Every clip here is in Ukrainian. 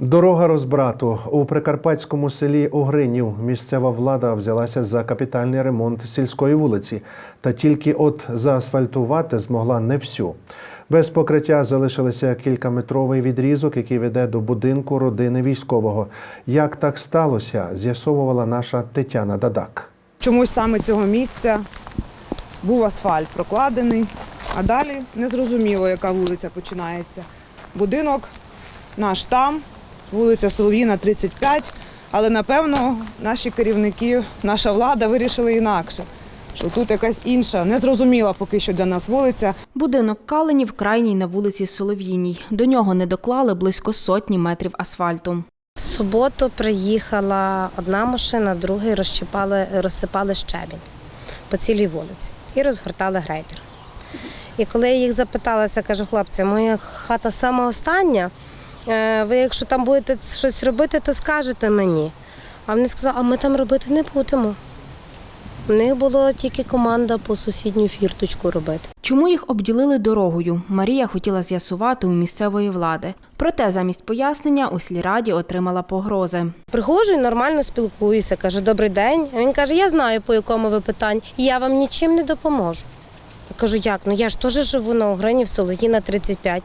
Дорога розбрату у прикарпатському селі Огринів місцева влада взялася за капітальний ремонт сільської вулиці, та тільки от заасфальтувати змогла не всю. Без покриття залишилися кількаметровий відрізок, який веде до будинку родини військового. Як так сталося, з'ясовувала наша Тетяна Дадак. Чомусь саме цього місця був асфальт прокладений, а далі незрозуміло, яка вулиця починається. Будинок наш там, вулиця Солов'їна, 35, але напевно наші керівники, наша влада вирішили інакше, що тут якась інша, незрозуміла поки що для нас вулиця. Будинок Каленів крайній на вулиці Солов'їній. До нього не доклали близько сотні метрів асфальту. В суботу приїхала одна машина, другий розчіпали, розсипали щебінь по цілій вулиці і розгортали грейдер. І коли я їх запиталася, кажу, хлопці, моя хата сама остання. Е, Ви, якщо там будете щось робити, то скажете мені. А вони сказали, а ми там робити не будемо. У них була тільки команда по сусідню фірточку робити. Чому їх обділили дорогою? Марія хотіла з'ясувати у місцевої влади. Проте замість пояснення у сільраді отримала погрози. Приходжу і нормально спілкуюся. Кажу, добрий день. Він каже, я знаю, по якому ви питанні, і я вам нічим не допоможу. Я кажу, як? Ну я ж теж живу на Угрині в Сологіна 35.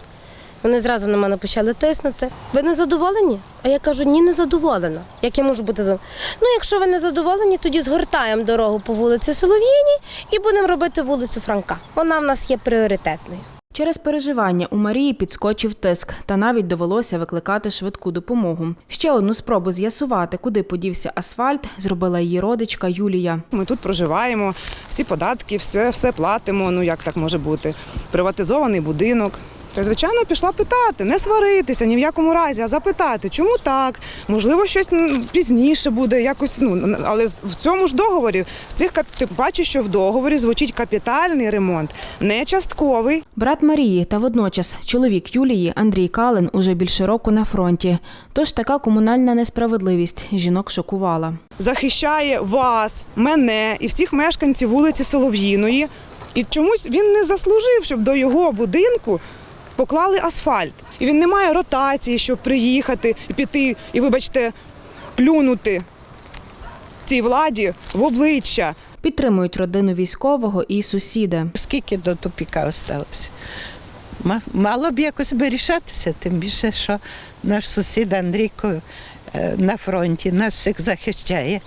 Вони зразу на мене почали тиснути. Ви не задоволені? А я кажу, ні, не задоволена. Як я можу бути задоволена? Ну, якщо ви не задоволені, тоді згортаємо дорогу по вулиці Солов'їній і будемо робити вулицю Франка. Вона в нас є пріоритетною. Через переживання у Марії підскочив тиск, та навіть довелося викликати швидку допомогу. Ще одну спробу з'ясувати, куди подівся асфальт, зробила її родичка Юлія. Ми тут проживаємо, всі податки, все, все платимо. Ну як так може бути? Приватизований будинок. Та, звичайно, пішла питати, не сваритися ні в якому разі, а запитати, чому так? Можливо, щось пізніше буде, якось. Ну але в цьому ж договорі, в цих ти бачиш, що в договорі звучить капітальний ремонт, не частковий. Брат Марії та водночас чоловік Юлії Андрій Калин уже більше року на фронті. Тож така комунальна несправедливість жінок шокувала. захищає вас, мене і всіх мешканців вулиці Солов'їної. І чомусь він не заслужив, щоб до його будинку поклали асфальт. І він не має ротації, щоб приїхати і піти, і, вибачте, плюнути цій владі в обличчя. Підтримують родину військового і сусіди. Скільки до тупіка осталося? Мало б якось вирішатися, тим більше, що наш сусід Андрійко е, на фронті нас всіх захищає,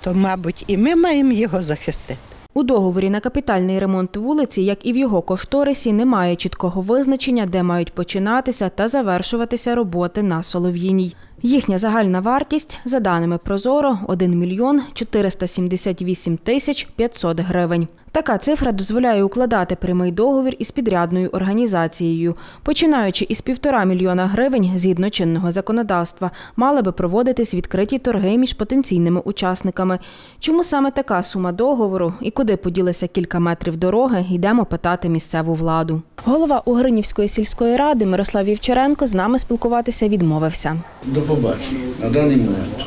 то, мабуть, і ми маємо його захистити. У договорі на капітальний ремонт вулиці, як і в його кошторисі, немає чіткого визначення, де мають починатися та завершуватися роботи на Солов'їній. Їхня загальна вартість, за даними Прозоро, 1 мільйон 478 тисяч 500 гривень. Така цифра дозволяє укладати прямий договір із підрядною організацією. Починаючи із півтора мільйона гривень згідно чинного законодавства, мали би проводитись відкриті торги між потенційними учасниками. Чому саме така сума договору і куди поділися кілька метрів дороги, йдемо питати місцеву владу. Голова Угринівської сільської ради Мирослав Вівчаренко з нами спілкуватися відмовився. Побачення на даний момент.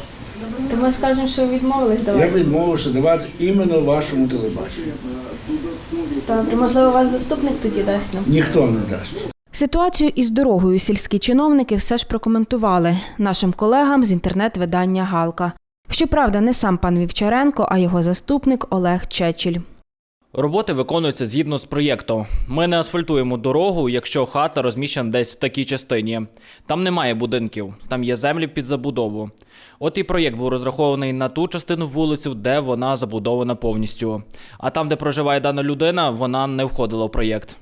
То ми скажемо, що відмовились давати. Я відмовився давати іменно вашому телебаченню. Добре, можливо, вас заступник тоді дасть нам. Ніхто не дасть. Ситуацію із дорогою сільські чиновники все ж прокоментували нашим колегам з інтернет-видання Галка. Щоправда, не сам пан Вівчаренко, а його заступник Олег Чечіль. Роботи виконуються згідно з проєктом. Ми не асфальтуємо дорогу, якщо хата розміщена десь в такій частині. Там немає будинків, там є землі під забудову. От і проєкт був розрахований на ту частину вулиці, де вона забудована повністю. А там, де проживає дана людина, вона не входила в проєкт.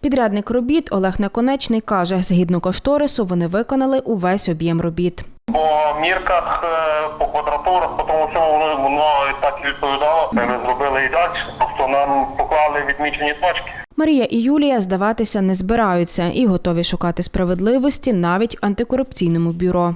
Підрядник робіт Олег Наконечний каже, згідно кошторису вони виконали увесь об'єм робіт. По мірках, е, по квадратурах, по тому всьому воно, воно так і відповідало. Ми зробили і далі, просто нам поклали відмічені точки. Марія і Юлія здаватися не збираються і готові шукати справедливості навіть в антикорупційному бюро.